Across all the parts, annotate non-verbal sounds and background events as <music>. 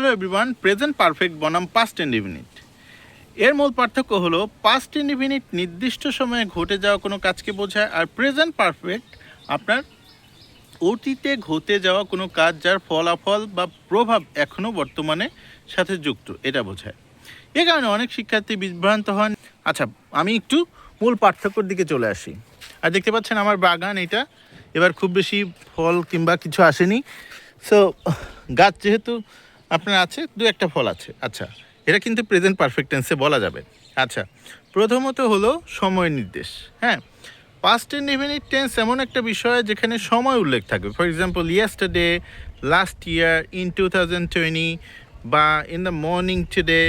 Hello everyone present perfect বনাম past indefinite এর মূল পার্থক্য হলো পাস্ট ইনডিফিনিট নির্দিষ্ট সময়ে ঘটে যাওয়া কোনো কাজকে বোঝায়, আর প্রেজেন্ট পারফেক্ট আপনার অতীতে ঘটে যাওয়া কোনো কাজ যার ফলাফল বা প্রভাব এখনও বর্তমানে সাথে যুক্ত, এটা বোঝায়। এ কারণে অনেক শিক্ষার্থী বিভ্রান্ত হন। আচ্ছা আমি একটু মূল পার্থক্যর দিকে চলে আসি। আর দেখতে পাচ্ছেন আমার বাগান এটা, এবার খুব বেশি ফল কিংবা কিছু আসেনি। সো গাছ যেহেতু আপনার আছে? দু একটা ফল আছে। আচ্ছা এটা কিন্তু প্রেজেন্ট পারফেক্ট টেন্সে বলা যাবে। আচ্ছা প্রথমত হলো সময় নির্দেশ হ্যাঁ? পাস্ট ইনডিফিনিট টেন্স এমন একটা বিষয় যেখানে সময় উল্লেখ থাকবে for example yesterday last year in two thousand twenty বা ইন দ্য মর্নিং টুডে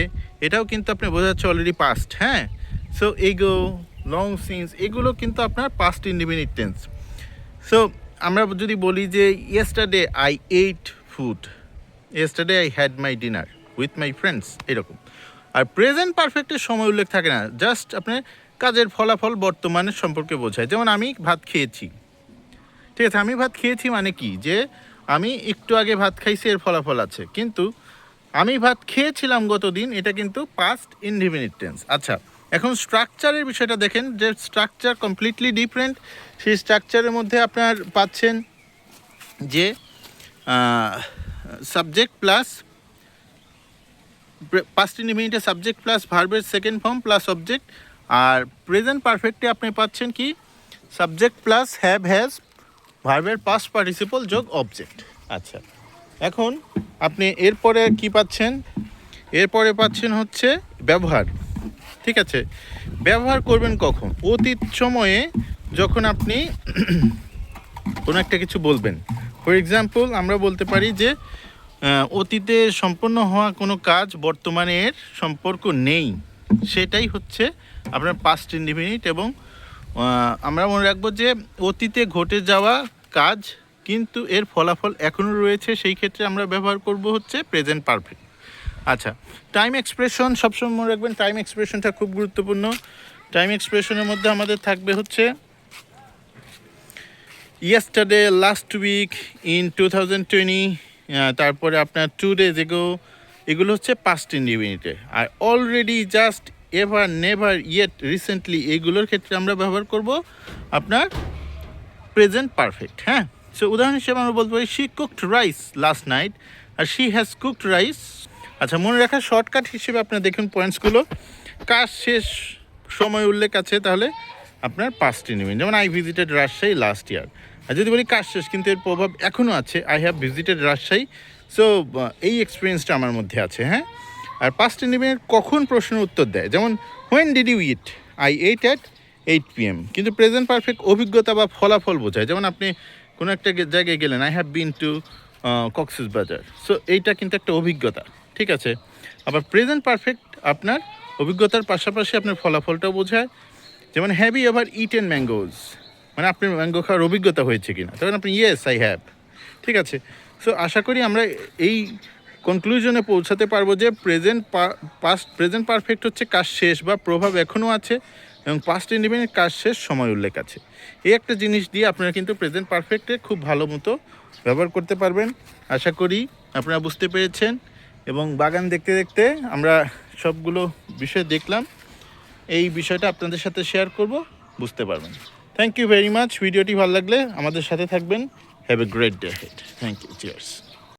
এটাও কিন্তু আপনি বোঝাচ্ছে অলরেডি পাস্ট হ্যাঁ? সো এগো লং সিন্স এগুলো কিন্তু আপনার পাস্ট ইনডিফিনিট টেন্স সো আমরা যদি বলি যে yesterday I ate food yesterday I had my dinner with my friends এরকম। আর প্রেজেন্ট পারফেক্টের সময় উল্লেখ থাকে না জাস্ট আপনার কাজের ফলাফল বর্তমানের সম্পর্কে বোঝায়। যেমন আমি ভাত খেয়েছি। ঠিক আছে, আমি ভাত খেয়েছি মানে কি? যে আমি একটু আগে ভাত খাইছি, এর ফলাফল আছে। কিন্তু আমি ভাত খেয়েছিলাম গত দিন এটা কিন্তু পাস্ট ইনডিফিনিট টেন্স আচ্ছা এখন স্ট্রাকচারের বিষয়টা দেখেন, যে স্ট্রাকচার কমপ্লিটলি ডিফারেন্ট সেই স্ট্রাকচারের মধ্যে আপনার পাচ্ছেন যে সাবজেক্ট প্লাস পাস্ট ইনডিফিনিটে সাবজেক্ট প্লাস ভার্বের সেকেন্ড ফর্ম প্লাস অবজেক্ট আর প্রেজেন্ট পারফেক্টে আপনি পাচ্ছেন কি? সাবজেক্ট প্লাস হ্যাভ হ্যাজ ভার্বের পাস্ট পার্টিসিপল যোগ অবজেক্ট আচ্ছা। এখন আপনি এরপরে কি পাচ্ছেন? এরপরে পাচ্ছেন হচ্ছে ব্যবহার। ঠিক আছে? ব্যবহার করবেন কখন? অতীত সময়ে যখন আপনি <clears throat> কোনো একটা কিছু বলবেন। ফর এক্সাম্পল আমরা বলতে পারি যে অতীতে সম্পন্ন হওয়া কোনো কাজ বর্তমানে এর সম্পর্ক নেই। সেটাই হচ্ছে আপনার পাস্ট ইন্ডিফিনিট এবং আমরা মনে রাখব যে, অতীতে ঘটে যাওয়া কাজ কিন্তু এর ফলাফল এখনও রয়েছে। সেই ক্ষেত্রে আমরা ব্যবহার করব হচ্ছে প্রেজেন্ট পারফেক্ট আচ্ছা টাইম এক্সপ্রেশন সবসময় মনে রাখবেন টাইম এক্সপ্রেশনটা খুব গুরুত্বপূর্ণ। টাইম এক্সপ্রেশনের মধ্যে আমাদের থাকবে হচ্ছে yesterday last week in two thousand twenty তারপরে আপনার টু ডেজ এগো এগুলো হচ্ছে পাস্ট ইন্ডিভিনিটে আর already just ever never yet recently এইগুলোর ক্ষেত্রে আমরা ব্যবহার করব আপনার প্রেজেন্ট পারফেক্ট হ্যাঁ? সো উদাহরণ হিসেবে আমরা বলতে পারি she cooked rice last night R she has cooked rice আচ্ছা মনে রাখা শর্টকাট হিসেবে আপনার দেখুন পয়েন্টসগুলো কাজ শেষ, সময় উল্লেখ আছে, তাহলে আপনার পাঁচটি নেবেন যেমন I visited Rajshahi last year আর যদি বলি কাজ শেষ, কিন্তু এর প্রভাব এখনও আছে। I have visited Rajshahi so এই এক্সপিরিয়েন্সটা আমার মধ্যে আছে হ্যাঁ? আর পাঁচটি নেবেন কখন প্রশ্নের উত্তর দেয়? যেমন when did you eat I ate at eight P M কিন্তু প্রেজেন্ট পারফেক্ট অভিজ্ঞতা বা ফলাফল বোঝায়। যেমন আপনি কোনো একটা জায়গায় গেলেন I have been to Cox's Bazar so এইটা কিন্তু একটা অভিজ্ঞতা, ঠিক আছে? আবার প্রেজেন্ট পারফেক্ট আপনার অভিজ্ঞতার পাশাপাশি আপনার ফলাফলটাও বোঝায়। যেমন হ্যাভ এভার ইটেন ম্যাঙ্গোজ মানে আপনার ম্যাঙ্গো খাওয়ার অভিজ্ঞতা হয়েছে কিনা? তখন আপনি ইয়েস আই হ্যাভ ঠিক আছে? সো আশা করি আমরা এই কনক্লুশনে পৌঁছাতে পারব যে প্রেজেন্ট পাস্ট প্রেজেন্ট পারফেক্ট হচ্ছে কাজ শেষ বা প্রভাব এখনও আছে এবং পাস্ট ইন্ডিপেন্ডেন্ট কাজ শেষ, সময় উল্লেখ আছে। এই একটা জিনিস দিয়ে আপনারা কিন্তু প্রেজেন্ট পারফেক্টে খুব ভালো মতো ব্যবহার করতে পারবেন। আশা করি আপনারা বুঝতে পেরেছেন এবং বাগান দেখতে দেখতে আমরা সবগুলো বিষয় দেখলাম। এই বিষয়টা আপনাদের সাথে শেয়ার করব, বুঝতে পারবেন। থ্যাংক ইউ ভেরি মাচ ভিডিওটি ভালো লাগলে আমাদের সাথে থাকবেন। Have a great day head thank you cheers